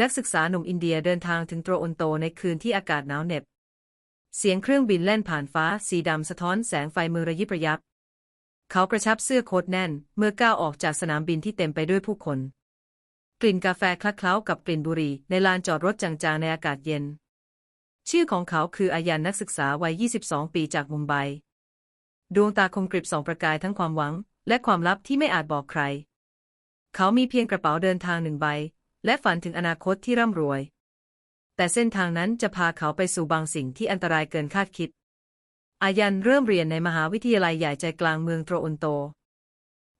นักศึกษาหนุ่มอินเดียเดินทางถึงโตรอนโตในคืนที่อากาศหนาวเหน็บ เสียงเครื่องบินแล่นผ่านฟ้าสีดำสะท้อนแสงไฟมือระยิบระยับ เขากระชับเสื้อโค้ทแน่น เมื่อก้าวออกจากสนามบินที่เต็มไปด้วยผู้คน กลิ่นกาแฟคลักเคล้ากับกลิ่นบุหรี่ในลานจอดรถจางๆในอากาศเย็น ชื่อของเขาคืออายันนักศึกษาวัย 22 ปีจากมุมไบ ดวงตาคมกริบสองประกายทั้งความหวัง และความลับที่ไม่อาจบอกใคร เขามีเพียงกระเป๋าเดินทางหนึ่งใบ และฝันถึงอนาคตที่ร่ำรวย แต่เส้นทางนั้นจะพาเขาไปสู่บางสิ่งที่อันตรายเกินคาดคิด อายันเริ่มเรียนในมหาวิทยาลัยใหญ่ใจกลางเมืองโตรอนโต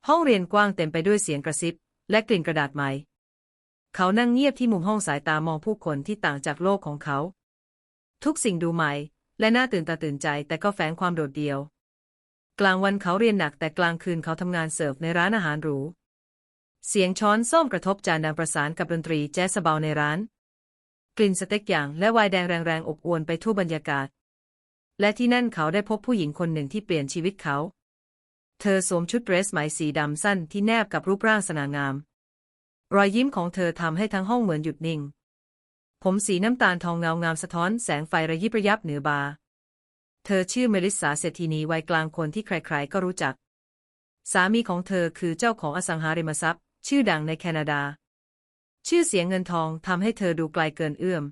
ห้องเรียนกว้างเต็มไปด้วยเสียงกระซิบ และกลิ่นกระดาษไหม เขานั่งเงียบที่มุมห้องสายตามองผู้คนที่ต่างจากโลกของเขา ทุกสิ่งดูใหม่ และน่าตื่นตาตื่นใจแต่ก็แฝงความโดดเดี่ยว กลางวันเขาเรียนหนักแต่กลางคืนเขาทำงานเสิร์ฟในร้านอาหารหรู เสียงช้อนส้อมกระทบจานดังประสานกับดนตรีแจ๊สเบาในร้าน กลิ่นสเต็กอย่างและไวน์แดงแรงๆอบอวลไปทั่วบรรยากาศ และที่นั่นเขาได้พบผู้หญิงคนหนึ่งที่เปลี่ยนชีวิตเขา เธอสวมชุดเดรสไหมสีดำสั้นที่แนบกับรูปร่างสง่างาม รอยยิ้มของเธอทำให้ทั้งห้องเหมือนหยุดนิ่ง ผมสีน้ำตาลทองเงางามสะท้อนแสงไฟระยิบระยับเหนือบา เธอชื่อเมลิสาเศรษฐีนีวัยกลางคนที่ใครๆก็รู้จัก สามีของเธอคือเจ้าของอสังหาริมทรัพย ชื่อดังในแคนาดา ชื่อเสียงเงินทองทำให้เธอดูไกลเกินเอื้อม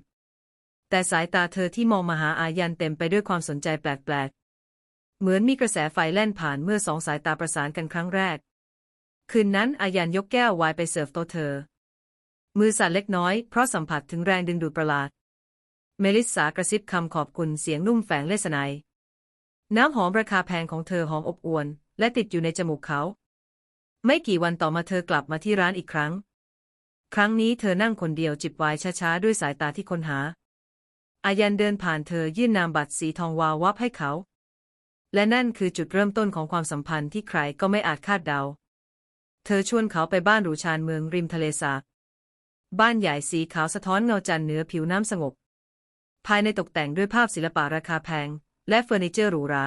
แต่สายตาเธอที่มองมาหาอายันเต็มไปด้วยความสนใจแปลกๆ เหมือนมีกระแสไฟแล่นผ่านเมื่อสองสายตาประสานกันครั้งแรก คืนนั้นอายันยกแก้วไวน์ไปเสิร์ฟโต๊ะเธอ มือสั่นเล็กน้อยเพราะสัมผัสถึงแรงดึงดูดประหลาด เมลิสากระซิบคำขอบคุณเสียงนุ่มแฝงเลสไนยน้ำหอมราคาแพงของเธอหอมอบอวลและติดอยู่ในจมูกเขา ไม่กี่วันต่อมาเธอกลับมาที่ร้านอีกครั้ง ครั้งนี้เธอนั่งคนเดียวจิบไวน์ช้าๆ ด้วยสายตาที่ค้นหา อายันเดินผ่านเธอยื่นนามบัตรสีทองวาววับให้เขา และนั่นคือจุดเริ่มต้นของความสัมพันธ์ที่ใครก็ไม่อาจคาดเดา เธอชวนเขาไปบ้านหรูชานเมืองริมทะเลสาบบ้านใหญ่สีขาวสะท้อนเงาจันทร์เหนือผิวน้ำสงบ ภายในตกแต่งด้วยภาพศิลปะราคาแพง และเฟอร์นิเจอร์หรูหรา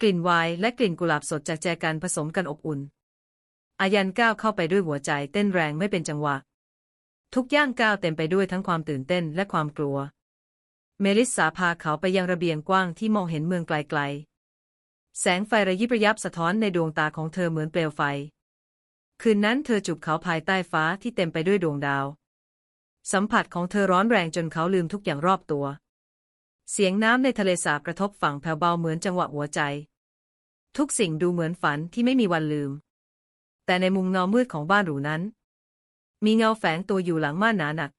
กลิ่นไวน์และกลิ่นกุหลาบสดจากแจกันผสมกันอบอุ่น อายันก้าวเข้าไปด้วยหัวใจเต้นแรงไม่เป็นจังหวะ ทุกย่างก้าวเต็มไปด้วยทั้งความตื่นเต้นและความกลัว เมลิสาพาเขาไปยังระเบียงกว้างที่มองเห็นเมืองไกลๆ แสงไฟระยิบระยับสะท้อนในดวงตาของเธอเหมือนเปลวไฟ คืนนั้นเธอจูบเขาภายใต้ฟ้าที่เต็มไปด้วยดวงดาว สัมผัสของเธอร้อนแรงจนเขาลืมทุกอย่างรอบตัว เสียงน้ำในทะเลสาบกระทบฝั่งแผ่วเบาเหมือนจังหวะหัวใจ ทุกสิ่งดูเหมือนฝันที่ไม่มีวันลืม แต่ในมุมเงามืดของบ้านหรูนั้น มีเงาแฝงตัวอยู่หลังม่านหนาหนัก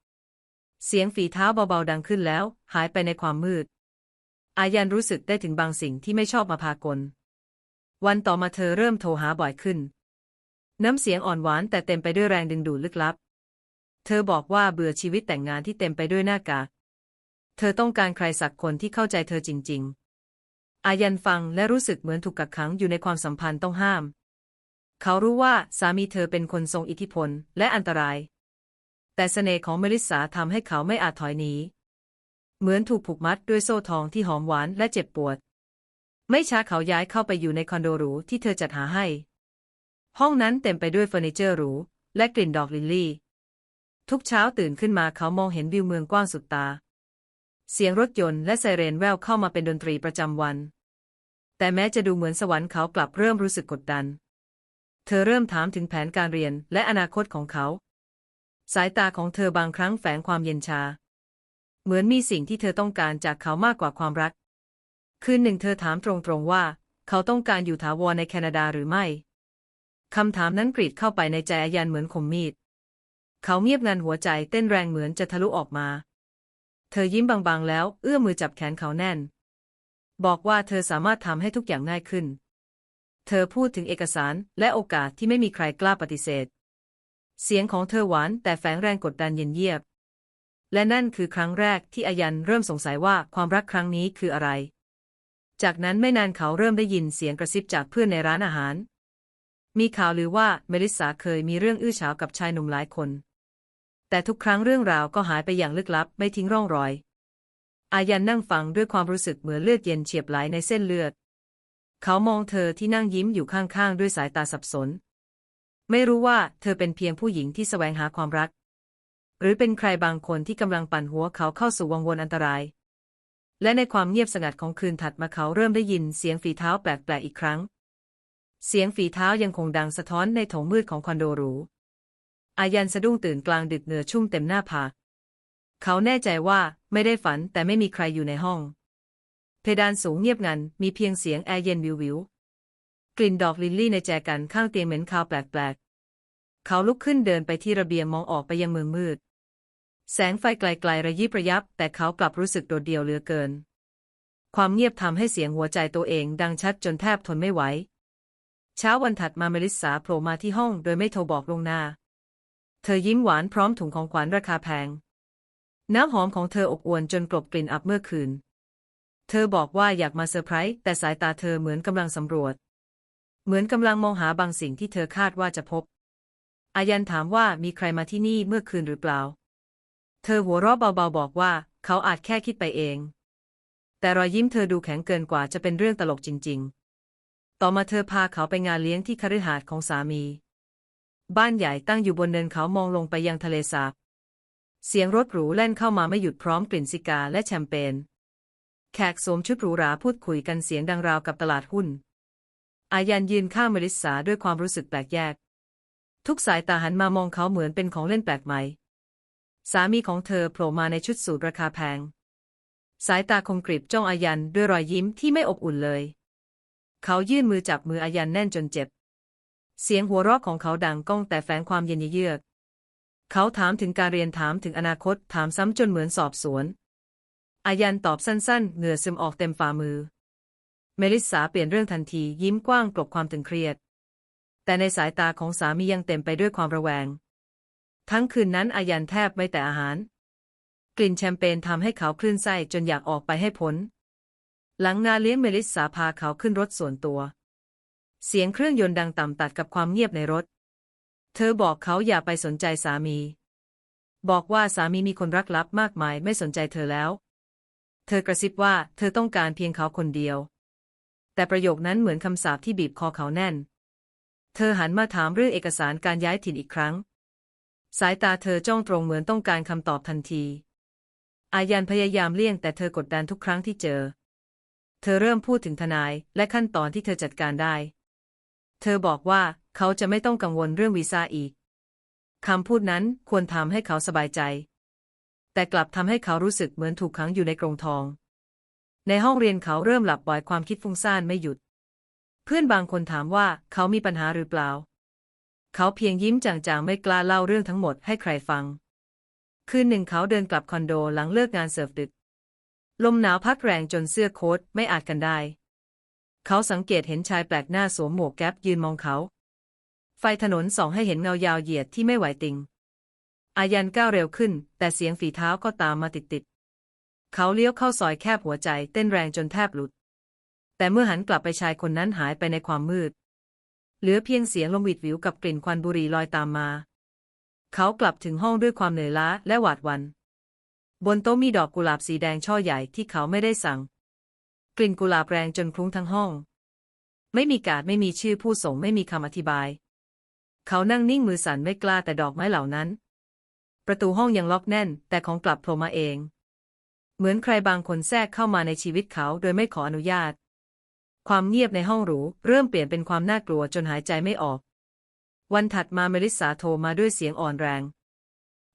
เสียงฝีเท้าเบาๆดังขึ้นแล้ว หายไปในความมืด อายันรู้สึกได้ถึงบางสิ่งที่ไม่ชอบมาพากล วันต่อมาเธอเริ่มโทรหาบ่อยขึ้น น้ำเสียงอ่อนหวานแต่เต็มไปด้วยแรงดึงดูดลึกลับ เธอบอกว่าเบื่อชีวิตแต่งงานที่เต็มไปด้วยหน้ากาก เธอต้องการใครสักคนที่เข้าใจเธอจริง ๆ อายันฟังและรู้สึกเหมือนถูกกักขังอยู่ในความสัมพันธ์ต้องห้าม เขารู้ว่าสามีเธอเป็นคนทรงอิทธิพลและอันตราย แต่เสน่ห์ของเมลิสาทำให้เขาไม่อาจถอยหนี เหมือนถูกผูกมัดด้วยโซ่ทองที่หอมหวานและเจ็บปวด ไม่ช้าเขาย้ายเข้าไปอยู่ในคอนโดหรูที่เธอจัดหาให้ ห้องนั้นเต็มไปด้วยเฟอร์นิเจอร์หรูและกลิ่นดอกลิลลี่ ทุกเช้าตื่นขึ้นมาเขามองเห็นวิวเมืองกว้างสุดตา เสียงรถยนต์และไซเรนแววเข้ามาเป็นดนตรีประจำวัน แต่แม้จะดูเหมือนสวรรค์เขากลับเริ่มรู้สึกกดดัน เธอเริ่มถามถึงแผนการเรียนและอนาคตของเขา สายตาของเธอบางครั้งแฝงความเย็นชา เหมือนมีสิ่งที่เธอต้องการจากเขามากกว่าความรัก คืนหนึ่งเธอถามตรงๆว่า เขาต้องการอยู่ถาวรในแคนาดาหรือไม่ คำถามนั้นกรีดเข้าไปในใจอายันเหมือนคมมีด เขาเงียบงันหัวใจเต้นแรงเหมือนจะทะลุออกมา เธอยิ้มบางๆแล้วเอื้อมมือจับแขนเขาแน่น บอกว่าเธอสามารถทำให้ทุกอย่างง่ายขึ้น เธอพูดถึงเอกสารและโอกาสที่ไม่มีใครกล้าปฏิเสธ เสียงของเธอหวานแต่แฝงแรงกดดันเย็นเยียบ และนั่นคือครั้งแรกที่อายันเริ่มสงสัยว่าความรักครั้งนี้คืออะไร จากนั้นไม่นานเขาเริ่มได้ยินเสียงกระซิบจากเพื่อนในร้านอาหาร มีข่าวลือว่าเมลิสาเคยมีเรื่องอื้อฉาวกับชายหนุ่มหลายคน แต่ทุกครั้งเรื่องราวก็หายไปอย่างลึกลับไม่ทิ้งร่องรอย อายันนั่งฟังด้วยความรู้สึกเหมือนเลือดเย็นเฉียบไหลในเส้นเลือด เขามองเธอที่นั่งยิ้มอยู่ข้างๆ ด้วยสายตาสับสน ไม่รู้ว่าเธอเป็นเพียงผู้หญิงที่แสวงหาความรัก หรือเป็นใครบางคนที่กำลังปั่นหัวเขาเข้าสู่วังวนอันตราย และในความเงียบสงัดของคืนถัดมาเขาเริ่มได้ยินเสียงฝีเท้าแปลกๆอีกครั้ง เสียงฝีเท้ายังคงดังสะท้อนในโถงมืดของคอนโดหรู อายันสะดุ้งตื่นกลางดึกเหงื่อชุ่มเต็มหน้าผากเขาแน่ใจว่าไม่ได้ฝันแต่ไม่มีใครอยู่ในห้อง เพดานสูงเงียบงัน มีเพียงเสียงแอร์เย็นวิววิว กลิ่นดอกลิลลี่ในแจกันข้างเตียงเหม็นคาวแปลกๆ เขาลุกขึ้นเดินไปที่ระเบียงมองออกไปยังเมืองมืด แสงไฟไกลๆระยิบระยับ แต่เขากลับรู้สึกโดดเดี่ยวเหลือเกิน ความเงียบทำให้เสียงหัวใจตัวเองดังชัดจนแทบทนไม่ไหว เช้าวันถัดมาเมลิสาโผล่มาที่ห้องโดยไม่โทรบอกลวงหน้า เธอยิ้มหวานพร้อมถุงของขวัญราคาแพง น้ำหอมของเธออบอวลจนกลบกลิ่นอับเมื่อคืน เธอบอกว่าอยากมาเซอร์ไพรส์แต่สายตาเธอเหมือนกำลังสำรวจ เหมือนกำลังมองหาบางสิ่งที่เธอคาดว่าจะพบ อายันถามว่ามีใครมาที่นี่เมื่อคืนหรือเปล่า เธอหัวเราะเบาๆบอกว่า เขาอาจแค่คิดไปเอง แต่รอยยิ้มเธอดูแข็งเกินกว่าจะเป็นเรื่องตลกจริง ๆ ต่อมาเธอพาเขาไปงานเลี้ยงที่คฤหาสน์ของสามี บ้านใหญ่ตั้งอยู่บนเนินเขามองลงไปยังทะเลสาบ เสียงรถหรูแล่นเข้ามาไม่หยุดพร้อมกลิ่นซิกาและแชมเปญ แขกสวมชุดหรูหราพูดคุยกันเสียงดังราวกับตลาดหุ้น อายันยืนข้างเมลิสาด้วยความรู้สึกแปลกแยก ทุกสายตาหันมามองเขาเหมือนเป็นของเล่นแปลกใหม่ สามีของเธอโผล่มาในชุดสูทราคาแพง สายตาคมกริบจ้องอายันด้วยรอยยิ้มที่ไม่อบอุ่นเลย เขายื่นมือจับมืออายันแน่นจนเจ็บ เสียงหัวเราะของเขาดังก้องแต่แฝงความเย็นเยือก เขาถามถึงการเรียนถามถึงอนาคตถามซ้ำจนเหมือนสอบสวน อายันตอบสั้นๆ เหงื่อซึมออกเต็มฝ่ามือ เมลิสาเปลี่ยนเรื่องทันทียิ้มกว้างกลบความตึงเครียด แต่ในสายตาของสามียังเต็มไปด้วยความระแวง ทั้งคืนนั้นอายันแทบไม่แต่อาหาร กลิ่นแชมเปญทำให้เขาคลื่นไส้จนอยากออกไปให้พ้น หลังงานเลี้ยงเมลิสาพาเขาขึ้นรถส่วนตัว เสียงเครื่องยนต์ดังต่ำตัดกับความเงียบในรถ เธอบอกเขาอย่าไปสนใจสามี บอกว่าสามีมีคนรักลับมากมายไม่สนใจเธอแล้ว เธอกระซิบว่าเธอต้องการเพียงเขาคนเดียว แต่ประโยคนั้นเหมือนคำสาปที่บีบคอเขาแน่น เธอหันมาถามเรื่องเอกสารการย้ายถิ่นอีกครั้ง สายตาเธอจ้องตรงเหมือนต้องการคำตอบทันที อายันพยายามเลี่ยงแต่เธอกดดันทุกครั้งที่เจอ เธอเริ่มพูดถึงทนายและขั้นตอนที่เธอจัดการได้ เธอบอกว่าเขาจะไม่ต้องกังวลเรื่องวีซ่าอีกคำพูดนั้นควรทำให้เขาสบายใจ แต่กลับทำให้เขารู้สึกเหมือนถูกขังอยู่ในกรงทอง ในห้องเรียนเขาเริ่มหลับบ่อยความคิดฟุ้งซ่านไม่หยุด เพื่อนบางคนถามว่าเขามีปัญหาหรือเปล่า เขาเพียงยิ้มจางๆไม่กล้าเล่าเรื่องทั้งหมดให้ใครฟัง คืนหนึ่งเขาเดินกลับคอนโดหลังเลิกงานเสิร์ฟดึก ลมหนาวพัดแรงจนเสื้อโค้ทไม่อาจกันได้ เขาสังเกตเห็นชายแปลกหน้าสวมหมวกแก๊ปยืนมองเขา ไฟถนนส่องให้เห็นเงายาวเหยียดที่ไม่ไหวติง อายันก้าวเร็วขึ้น แต่เสียงฝีเท้าก็ตามมาติดๆ เขาเลี้ยวเข้าซอยแคบหัวใจเต้นแรงจนแทบหลุด แต่เมื่อหันกลับไปชายคนนั้นหายไปในความมืด เหลือเพียงเสียงลมหวิดวิวกับกลิ่นควันบุหรี่ลอยตามมา เขากลับถึงห้องด้วยความเหนื่อยล้าและหวาดวัน บนโต๊ะมีดอกกุหลาบสีแดงช่อใหญ่ที่เขาไม่ได้สั่ง กลิ่นกุหลาบแรงจนคลุ้งทั้งห้อง ไม่มีการ์ดไม่มีชื่อผู้ส่งไม่มีคำอธิบาย เขานั่งนิ่งมือสั่นไม่กล้าแต่ดอกไม้เหล่านั้น ประตูห้องยังล็อกแน่น แต่ของกลับโผล่มาเอง เหมือนใครบางคนแทรกเข้ามาในชีวิตเขาโดยไม่ขออนุญาต ความเงียบในห้องหรูเริ่มเปลี่ยนเป็นความน่ากลัวจนหายใจไม่ออก วันถัดมาเมลิสาโทรมาด้วยเสียงอ่อนแรง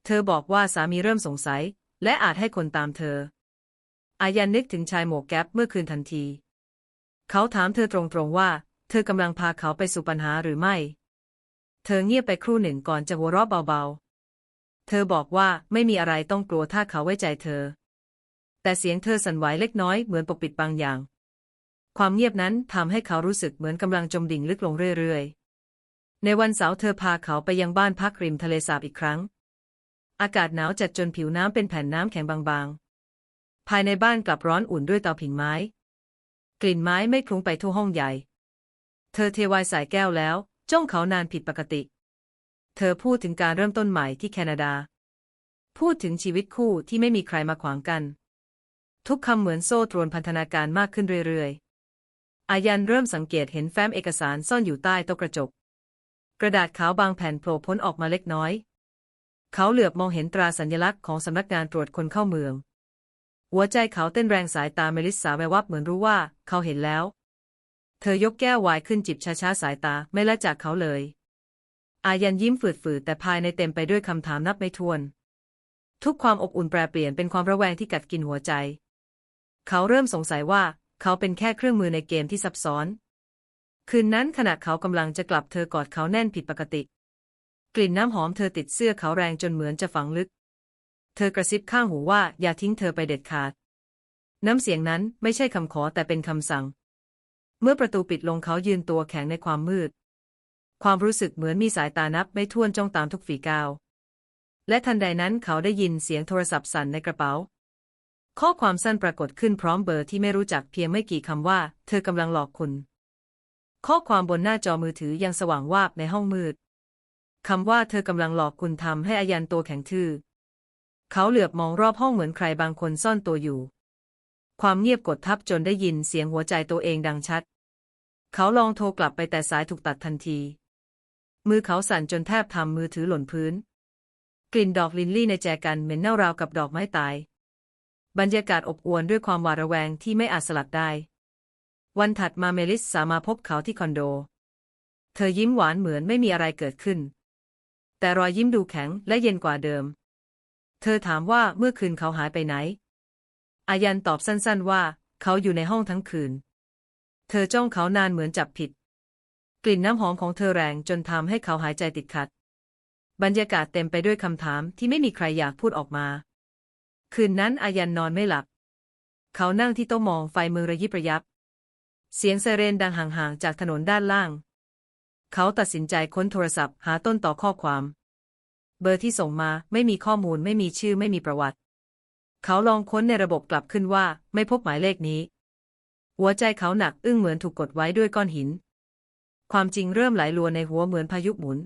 เธอบอกว่าสามีเริ่มสงสัย และอาจให้คนตามเธอ อายันนึกถึงชายหมวกแก๊ปเมื่อคืนทันที เขาถามเธอตรงๆว่า เธอกำลังพาเขาไปสู่ปัญหาหรือไม่ เธอเงียบไปครู่หนึ่งก่อนจะหัวเราะเบาๆ ธอบอกว่าไม่มีอะไรต้องกลัวถ้าเขาไว้ใจเธอ แต่เสียงเธอสั่นไหวเล็กน้อยเหมือนปกปิดบางอย่าง ความเงียบนั้นทำให้เขารู้สึกเหมือนกำลังจมดิ่งลึกลงเรื่อยๆ ในวันเสาร์เธอพาเขาไปยังบ้านพักริมทะเลสาบอีกครั้ง อากาศหนาวจัดจนผิวน้ำเป็นแผ่นน้ำแข็งบางๆ ภายในบ้านกลับร้อนอุ่นด้วยเตาผิงไม้ กลิ่นไม้ไม่คลุ้งไปทั่วห้องใหญ่ เธอเทวน์ใส่แก้วแล้ว จ้องเขานานผิดปกติ เธอพูดถึงการเริ่มต้นใหม่ที่แคนาดา พูดถึงชีวิตคู่ที่ไม่มีใครมาขวางกัน ทุกคำเหมือนโซ่ตรวนพันธนาการมากขึ้นเรื่อยๆ อายันเริ่มสังเกตเห็นแฟ้มเอกสารซ่อนอยู่ใต้โต๊ะกระจก กระดาษขาวบางแผ่นโผล่พ้นออกมาเล็กน้อย เขาเหลือบมองเห็นตราสัญลักษณ์ของสำนักงานตรวจคนเข้าเมือง หัวใจเขาเต้นแรงสายตาเมลิสาแวววับเหมือนรู้ว่าเขาเห็นแล้ว เธอยกแก้ววน์ขึ้นจิบช้าๆสายตาไม่ละจากเขาเลย อายันยิ้มฝืดๆแต่ภายในเต็มไปด้วยคำถามนับไม่ถ้วน ทุกความอบอุ่นแปรเปลี่ยนเป็นความระแวงที่กัดกินหัวใจ เขาเริ่มสงสัยว่าเขาเป็นแค่เครื่องมือในเกมที่ซับซ้อน คืนนั้นขณะเขากำลังจะกลับเธอกอดเขาแน่นผิดปกติ กลิ่นน้ำหอมเธอติดเสื้อเขาแรงจนเหมือนจะฝังลึก เธอกระซิบข้างหูว่าอย่าทิ้งเธอไปเด็ดขาด น้ำเสียงนั้นไม่ใช่คำขอแต่เป็นคำสั่ง เมื่อประตูปิดลงเขายืนตัวแข็งในความมืด ความรู้สึกเหมือนมีสายตานับไม่ถ้วนจ้องตามทุกฝีก้าว และทันใดนั้นเขาได้ยินเสียงโทรศัพท์สั่นในกระเป๋า ข้อความสั้นปรากฏขึ้นพร้อมเบอร์ที่ไม่รู้จักเพียงไม่กี่คำว่า เธอกำลังหลอกคุณ ข้อความบนหน้าจอมือถือยังสว่างวาบในห้องมืดคำว่าเธอกำลังหลอกคุณทำให้อายันตัวแข็งทื่อ เขาเหลือบมองรอบห้องเหมือนใครบางคนซ่อนตัวอยู่ ความเงียบกดทับจนได้ยินเสียงหัวใจตัวเองดังชัด เขาลองโทรกลับไปแต่สายถูกตัดทันที มือเขาสั่นจนแทบทำมือถือหล่นพื้น กลิ่นดอกลินลี่ในแจกันเหม็นเน่าราวกับดอกไม้ตาย บรรยากาศอบอวลด้วยความหวาดระแวงที่ไม่อาจสลัดได้ วันถัดมาเมลิสสามาพบเขาที่คอนโด เธอยิ้มหวานเหมือนไม่มีอะไรเกิดขึ้น แต่รอยยิ้มดูแข็งและเย็นกว่าเดิม เธอถามว่าเมื่อคืนเขาหายไปไหน อายันตอบสั้นๆว่า เขาอยู่ในห้องทั้งคืน เธอจ้องเขานานเหมือนจับผิด กลิ่นน้ำหอมของเธอแรงจนทำให้เขาหายใจติดขัด บรรยากาศเต็มไปด้วยคำถามที่ไม่มีใครอยากพูดออกมา คืนนั้นอายันนอนไม่หลับ เขานั่งที่โต๊ะมองไฟมือระยิบระยับ เสียงไซเรนดังห่างๆจากถนนด้านล่าง เขาตัดสินใจค้นโทรศัพท์หาต้นต่อข้อความ เบอร์ที่ส่งมาไม่มีข้อมูลไม่มีชื่อไม่มีประวัติ เขาลองค้นในระบบกลับขึ้นว่าไม่พบหมายเลขนี้ หัวใจเขาหนักอึ้งเหมือนถูกกดไว้ด้วยก้อนหิน ความจริงเริ่มไหลลัวในหัวเหมือนพายุหมุน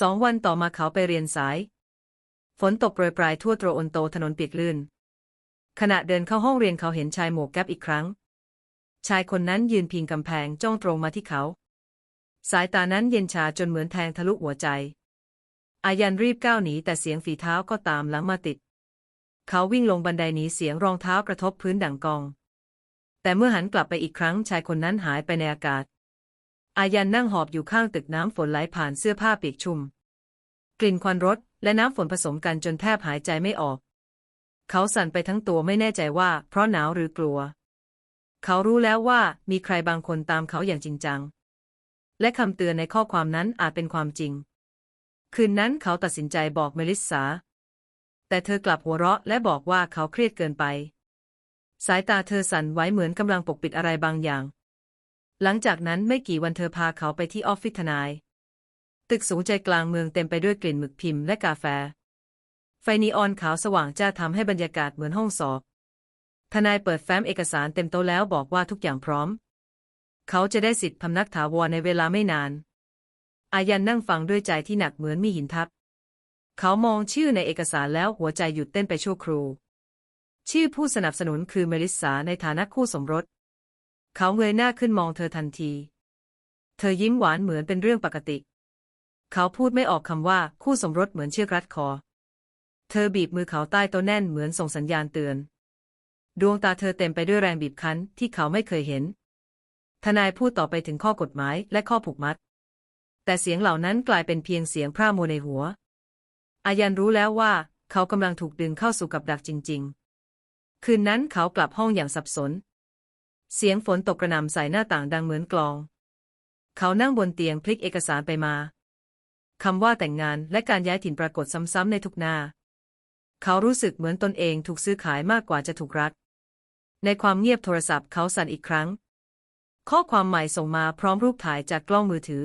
สองวันต่อมาเขาไปเรียนสาย ฝนตกโปรยปลายทั่วโตรอนโตถนนเปียกลื่น ขณะเดินเข้าห้องเรียนเขาเห็นชายหมวกแก๊ปอีกครั้ง ชายคนนั้นยืนพิงกำแพงจ้องตรงมาที่เขา สายตานั้นเย็นชาจนเหมือนแทงทะลุหัวใจ อายันรีบก้าวหนีแต่เสียงฝีเท้าก็ตามหลังมาติด เขาวิ่งลงบันไดหนีเสียงรองเท้ากระทบพื้นดังกอง แต่เมื่อหันกลับไปอีกครั้งชายคนนั้นหายไปในอากาศ อายันนั่งหอบอยู่ข้างตึกน้ำฝนไหลผ่านเสื้อผ้าเปียกชุ่ม กลิ่นควันรถและน้ำฝนผสมกันจนแทบหายใจไม่ออก เขาสั่นไปทั้งตัวไม่แน่ใจว่า เพราะหนาวหรือกลัว เขารู้แล้วว่ามีใครบางคนตามเขาอย่างจริงจัง และคำเตือนในข้อความนั้นอาจเป็นความจริง คืนนั้นเขาตัดสินใจบอกเมลิสซาแต่เธอกลับหัวเราะและบอกว่าเขาเครียดเกินไป สายตาเธอสั่นไหวเหมือนกำลังปกปิดอะไรบางอย่าง หลังจากนั้นไม่กี่วันเธอพาเขาไปที่ออฟฟิศทนาย ตึกสูงใจกลางเมืองเต็มไปด้วยกลิ่นหมึกพิมพ์และกาแฟ ไฟนีออนขาวสว่างจ้าทำให้บรรยากาศเหมือนห้องสอบ ทนายเปิดแฟ้มเอกสารเต็มโต๊ะแล้วบอกว่าทุกอย่างพร้อม เขาจะได้สิทธิ์พำนักถาวรในเวลาไม่นาน อายันนั่งฟังด้วยใจที่หนักเหมือนมีหินทับ เขามองชื่อในเอกสารแล้วหัวใจหยุดเต้นไปชั่วครู่ชื่อผู้สนับสนุนคือเมลิสาในฐานะคู่สมรส เขาเงยหน้าขึ้นมองเธอทันที เธอยิ้มหวานเหมือนเป็นเรื่องปกติ เขาพูดไม่ออกคำว่าคู่สมรสเหมือนเชือกรัดคอ เธอบีบมือเขาใต้โต๊ะแน่นเหมือนส่งสัญญาณเตือน ดวงตาเธอเต็มไปด้วยแรงบีบคั้นที่เขาไม่เคยเห็น ทนายพูดต่อไปถึงข้อกฎหมายและข้อผูกมัด แต่เสียงเหล่านั้นกลายเป็นเพียงเสียงพร่ามัวในหัว อายันรู้แล้วว่า เขากำลังถูกดึงเข้าสู่กับดักจริง ๆ คืนนั้นเขากลับห้องอย่างสับสน เสียงฝนตกกระหน่ำใส่หน้าต่างดังเหมือนกลอง เขานั่งบนเตียงพลิกเอกสารไปมา คำว่าแต่งงานและการย้ายถิ่นปรากฏซ้ำๆในทุกหน้า เขารู้สึกเหมือนตนเองถูกซื้อขายมากกว่าจะถูกรัก ในความเงียบโทรศัพท์เขาสั่นอีกครั้ง ข้อความใหม่ส่งมาพร้อมรูปถ่ายจากกล้องมือถือ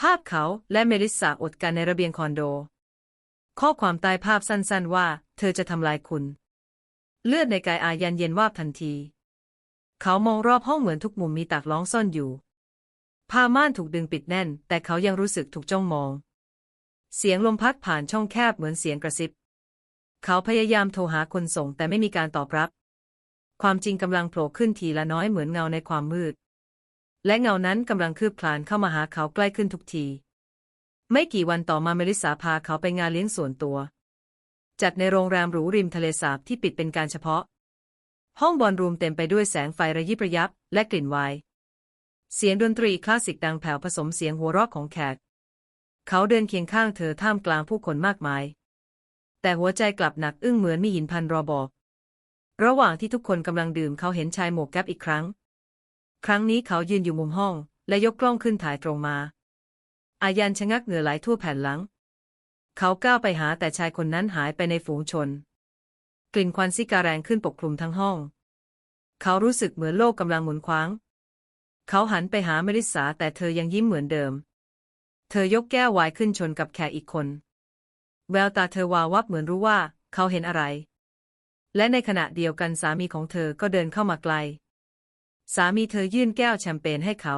ภาพเขาและเมลิสซาอดกันในระเบียงคอนโด ข้อความใต้ภาพสั้นๆว่า เธอจะทำลายคุณ เลือดในกายอายันเย็นวาบทันที เขามองรอบห้องเหมือนทุกมุมมีตากล้องซ่อนอยู่ ผ้าม่านถูกดึงปิดแน่น แต่เขายังรู้สึกถูกจ้องมอง เสียงลมพัดผ่านช่องแคบเหมือนเสียงกระซิบ เขาพยายามโทรหาคนส่งแต่ไม่มีการตอบรับ ความจริงกำลังโผล่ขึ้นทีละน้อยเหมือนเงาในความมืด และเงานั้นกำลังคืบคลานเข้ามาหาเขาใกล้ขึ้นทุกที ไม่กี่วันต่อมาเมลิสาพาเขาไปงานเลี้ยงส่วนตัว จัดในโรงแรมหรูริมทะเลสาบที่ปิดเป็นการเฉพาะ ห้องบอลรูมเต็มไปด้วยแสงไฟระยิบระยับ และกลิ่นไวน์เสียงดนตรีคลาสสิกดังแผ่วผสมเสียงหัวเราะของแขก เขาเดินเคียงข้างเธอท่ามกลางผู้คนมากมาย แต่หัวใจกลับหนักอึ้งเหมือนมีหินพันรอบอก ระหว่างที่ทุกคนกำลังดื่มเขาเห็นชายหมวกแก๊ปอีกครั้ง ครั้งนี้เขายืนอยู่มุมห้อง และยกกล้องขึ้นถ่ายตรงมา อายันชะงักเหงื่อไหลทั่วแผ่นหลัง เขาก้าวไปหาแต่ชายคนนั้นหายไปในฝูงชน กลิ่นควันซิการแรงขึ้นปกคลุมทั้งห้อง เขารู้สึกเหมือนโลกกำลังหมุนคว้าง เขาหันไปหาเมลิสาแต่เธอยังยิ้มเหมือนเดิม เธอยกแก้วไวน์ขึ้นชนกับแขกอีกคน แววตาเธอวาววับเหมือนรู้ว่าเขาเห็นอะไร และในขณะเดียวกันสามีของเธอก็เดินเข้ามาไกล สามีเธอยื่นแก้วแชมเปญให้เขา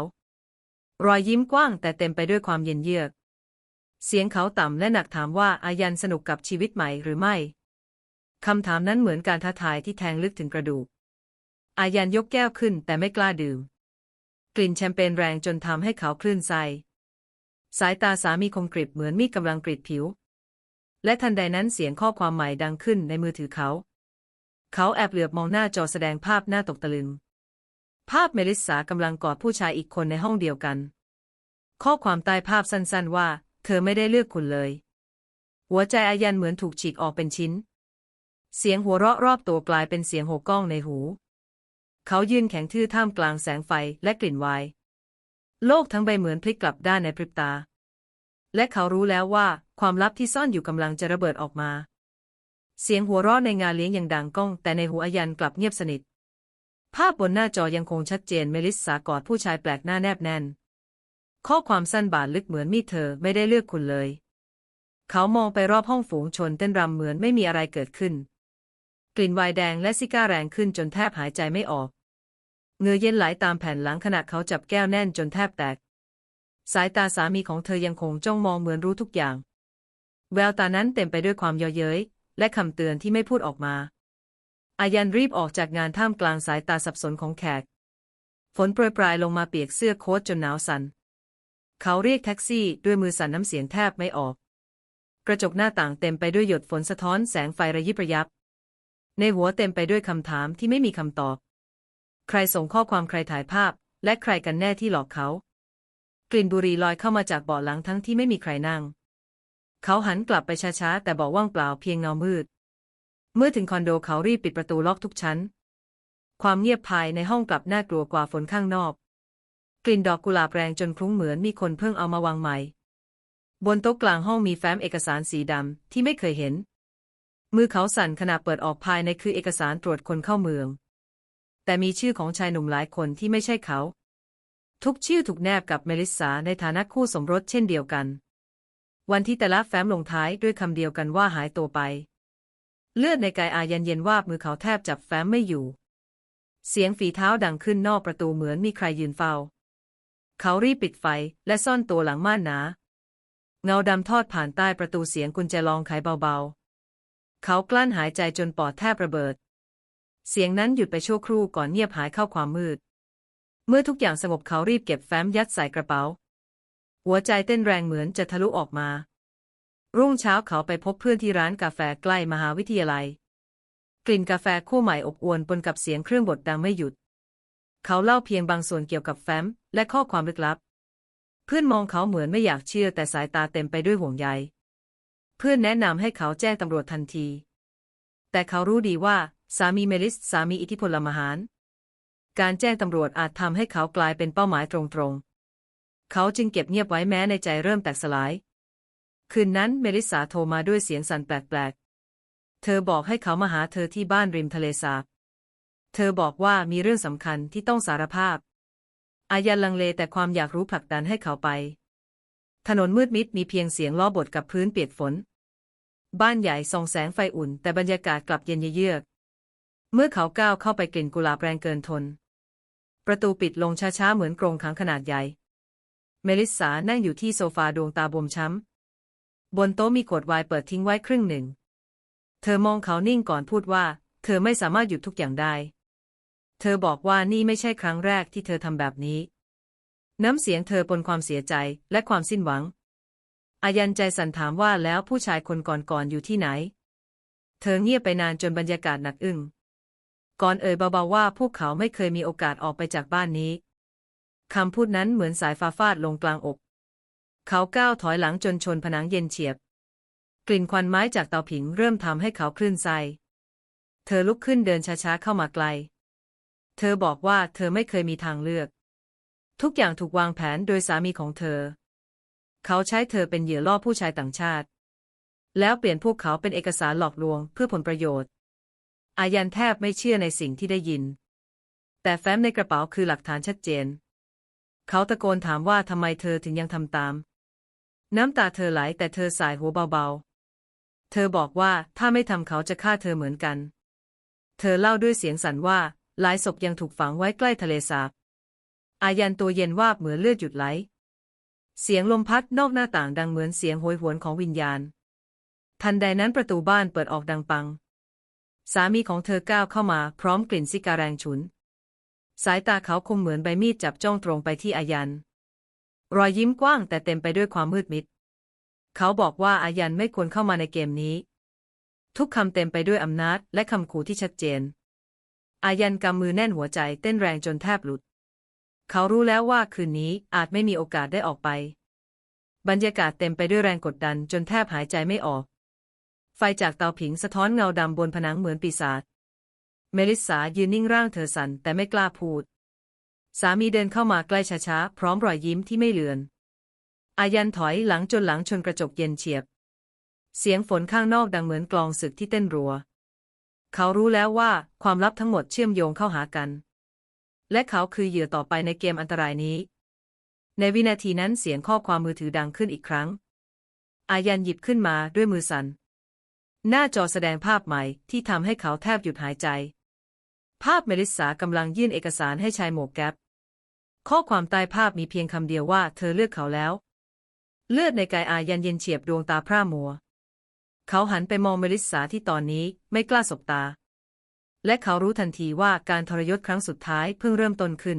รอยยิ้มกว้างแต่เต็มไปด้วยความเย็นเยือก เสียงเขาต่ำและหนักถามว่าอายันสนุกกับชีวิตใหม่หรือไม่ คำถามนั้นเหมือนการท้าทายที่แทงลึกถึงกระดูก อายันยกแก้วขึ้นแต่ไม่กล้าดื่ม กลิ่นแชมเปญแรงจนทำให้เขาคลื่นไส้สายตาสามีคมกริบเหมือนมีดกำลังกรีดผิว และทันใดนั้นเสียงข้อความใหม่ดังขึ้นในมือถือเขา เขาแอบเหลือบมองหน้าจอแสดงภาพหน้าตกตะลึง ภาพเมลิสากำลังกอดผู้ชายอีกคนในห้องเดียวกัน ข้อความใต้ภาพสั้นๆว่า เธอไม่ได้เลือกคุณเลย หัวใจอายันเหมือนถูกฉีกออกเป็นชิ้น เสียงหัวเราะรอบตัวกลายเป็นเสียงโห่ก้องในหู เขายืนแข็งทื่อท่ามกลางแสงไฟและกลิ่นวน์โลกทั้งใบเหมือนพลิกกลับด้านในพริบตา และเขารู้แล้วว่าความลับที่ซ่อนอยู่กำลังจะระเบิดออกมา เสียงหัวเราะในงานเลี้ยงยังดังก้อง แต่ในหูอายันกลับเงียบสนิท ภาพบนหน้าจอยังคงชัดเจนเมลิสสากอดผู้ชายแปลกหน้าแนบแน่น ข้อความสั้นบาดลึกเหมือนมีดเธอไม่ได้เลือกคุณเลย เขามองไปรอบห้องฝูงชนเต้นรำเหมือนไม่มีอะไรเกิดขึ้น กลิ่นวน์แดงและซิก้าแรงขึ้นจนแทบหายใจไม่ออกเงือเย็นไหลตามแผ่นหลังขณะเขาจับแก้วแน่นจนแทบแตก สายตาสามีของเธอยังคงจ้องมองเหมือนรู้ทุกอย่าง แววตานั้นเต็มไปด้วยความเยาะเย้ย และคำเตือนที่ไม่พูดออกมาอายันรีบออกจากงานท่ามกลางสายตาสับสนของแขก ฝนโปรยปลายลงมาเปียกเสื้อโค้ทจนหนาวสัน่น เขาเรียกแท็กซี่ด้วยมือสั่นน้ำเสียงแทบไม่ออก กระจกหน้าต่างเต็มไปด้วยหยดฝนสะท้อนแสงไฟระยิบระยับ ในหัวเต็มไปด้วยคำถามที่ไม่มีคำตอบ ใครส่งข้อความใครถ่ายภาพ และใครกันแน่ที่หลอกเขา กลิ่นบุหรี่ลอยเข้ามาจากเบาะหลังทั้งที่ไม่มีใครนั่ง เขาหันกลับไปช้าๆ แต่เบาะว่างเปล่าเพียงเงามืด เมื่อถึงคอนโดเขารีบปิดประตูล็อกทุกชั้น ความเงียบภายในห้องกลับน่ากลัวกว่าฝนข้างนอก กลิ่นดอกกุหลาบแรงจนคลุ้งเหมือนมีคนเพิ่งเอามาวางใหม่ บนโต๊ะกลางห้องมีแฟ้มเอกสารสีดำที่ไม่เคยเห็น มือเขาสั่นขณะเปิดออกภายในคือเอกสารตรวจคนเข้าเมือง แต่มีชื่อของชายหนุ่มหลายคนที่ไม่ใช่เขา ทุกชื่อถูกแนบกับเมลิสาในฐานะคู่สมรสเช่นเดียวกัน วันที่แต่ละแฟ้มลงท้ายด้วยคำเดียวกันว่าหายตัวไป เลือดในกายอายันเย็นวาบมือเขาแทบจับแฟ้มไม่อยู่ เสียงฝีเท้าดังขึ้นนอกประตูเหมือนมีใครยืนเฝ้า เขารีบปิดไฟและซ่อนตัวหลังม่านหนา เงาดำทอดผ่านใต้ประตูเสียงกุญแจลองไขเบาๆ เขากลั้นหายใจจนปอดแทบระเบิด เสียงนั้นหยุดไปชั่วครู่ก่อนเงียบหายเข้าความมืด เมื่อทุกอย่างสงบเขารีบเก็บแฟ้มยัดใส่กระเป๋า หัวใจเต้นแรงเหมือนจะทะลุออกมา รุ่งเช้าเขาไปพบเพื่อนที่ร้านกาแฟใกล้มหาวิทยาลัย กลิ่นกาแฟคู่ใหม่อบอวลปนกับเสียงเครื่องบดดังไม่หยุด เขาเล่าเพียงบางส่วนเกี่ยวกับแฟ้มและข้อความลึกลับ เพื่อนมองเขาเหมือนไม่อยากเชื่อแต่สายตาเต็มไปด้วยห่วงใย เพื่อนแนะนำให้เขาแจ้งตำรวจทันที แต่เขารู้ดีว่า สามีเมลิสสามีอิทธิพลมหาร การแจ้งตำรวจอาจทำให้เขากลายเป็นเป้าหมายตรงๆ เขาจึงเก็บเงียบไว้แม้ในใจเริ่มแตกสลาย คืนนั้นเมลิสาโทรมาด้วยเสียงสั่นแปลกๆ เธอบอกให้เขามาหาเธอที่บ้านริมทะเลสาบ เธอบอกว่ามีเรื่องสำคัญที่ต้องสารภาพ อายันลังเลแต่ความอยากรู้ผลักดันให้เขาไป ถนนมืดมิดมีเพียงเสียงล้อบดกับพื้นเปียกฝน บ้านใหญ่ส่องแสงไฟอุ่น แต่บรรยากาศกลับเย็นเยือก เมื่อเขาก้าวเข้าไปกลิ่นกุหลาบแรงเกินทน ประตูปิดลงช้าๆเหมือนกรงขังขนาดใหญ่ เมลิสานั่งอยู่ที่โซฟาดวงตาบวมช้ำ บนโต๊ะมีขวดไวน์เปิดทิ้งไว้ครึ่งหนึ่ง เธอมองเขานิ่งก่อนพูดว่า เธอไม่สามารถหยุดทุกอย่างได้ เธอบอกว่านี่ไม่ใช่ครั้งแรกที่เธอทำแบบนี้ น้ำเสียงเธอปนความเสียใจและความสิ้นหวัง อายันใจสั่นถามว่าแล้วผู้ชายคนก่อนๆอยู่ที่ไหน เธอเงียบไปนานจนบรรยากาศหนักอึ้ง ก่อนเอ่ยเบาๆว่าพวกเขาไม่เคยมีโอกาสออกไปจากบ้านนี้คำพูดนั้นเหมือนสายฟ้าฟาดลงกลางอก เขาก้าวถอยหลังจนชนผนังเย็นเฉียบ กลิ่นควันไม้จากเตาผิงเริ่มทำให้เขาคลื่นไส้เธอลุกขึ้นเดินช้าๆเข้ามาไกล เธอบอกว่าเธอไม่เคยมีทางเลือก ทุกอย่างถูกวางแผนโดยสามีของเธอ เขาใช้เธอเป็นเหยื่อล่อผู้ชายต่างชาติ แล้วเปลี่ยนพวกเขาเป็นเอกสารหลอกลวงเพื่อผลประโยชน์ อายันแทบไม่เชื่อในสิ่งที่ได้ยิน แต่แฟ้มในกระเป๋าคือหลักฐานชัดเจน เขาตะโกนถามว่าทำไมเธอถึงยังทำตาม น้ำตาเธอไหลแต่เธอสายหัวเบาๆ เธอบอกว่าถ้าไม่ทำเขาจะฆ่าเธอเหมือนกัน เธอเล่าด้วยเสียงสั่นว่าหลายศพยังถูกฝังไว้ใกล้ทะเลสาบอายันตัวเย็นวาบเหมือนเลือดหยุดไหล เสียงลมพัดนอกหน้าต่างดังเหมือนเสียงโหยหวนของวิญญาณ ทันใดนั้นประตูบ้านเปิดออกดังปัง สามีของเธอก้าวเข้ามาพร้อมกลิ่นซิกาแรงฉุน สายตาเขาคมเหมือนใบมีดจับจ้องตรงไปที่อายัน รอยยิ้มกว้างแต่เต็มไปด้วยความมืดมิด เขาบอกว่าอายันไม่ควรเข้ามาในเกมนี้ ทุกคำเต็มไปด้วยอำนาจและคำขู่ที่ชัดเจน อายันกำมือแน่นหัวใจเต้นแรงจนแทบหลุด เขารู้แล้วว่าคืนนี้อาจไม่มีโอกาสได้ออกไป บรรยากาศเต็มไปด้วยแรงกดดันจนแทบหายใจไม่ออก ไฟจากเตาผิงสะท้อนเงาดำบนผนังเหมือนปีศาจ เมลิสายืนนิ่งร่างเธอสั่นแต่ไม่กล้าพูด สามีเดินเข้ามาใกล้ช้าๆ พร้อมรอยยิ้มที่ไม่เลือน อายันถอยหลังจนหลังชนกระจกเย็นเฉียบ เสียงฝนข้างนอกดังเหมือนกลองศึกที่เต้นรัว เขารู้แล้วว่าความลับทั้งหมดเชื่อมโยงเข้าหากัน และเขาคือเหยื่อต่อไปในเกมอันตรายนี้ ในวินาทีนั้นเสียงข้อความมือถือดังขึ้นอีกครั้ง อายันหยิบขึ้นมาด้วยมือสัน่น หน้าจอแสดงภาพใหม่ที่ทำให้เขาแทบหยุดหายใจ ภาพเมลิสากำลังยื่นเอกสารให้ชายหมวกแก๊ปข้อความใต้ภาพมีเพียงคำเดียวว่าเธอเลือกเขาแล้ว เลือดในกายอายันเย็นเฉียบดวงตาพร่ามัว เขาหันไปมองเมลิสาที่ตอนนี้ไม่กล้าสบตา และเขารู้ทันทีว่าการทรยศครั้งสุดท้ายเพิ่งเริ่มต้นขึ้น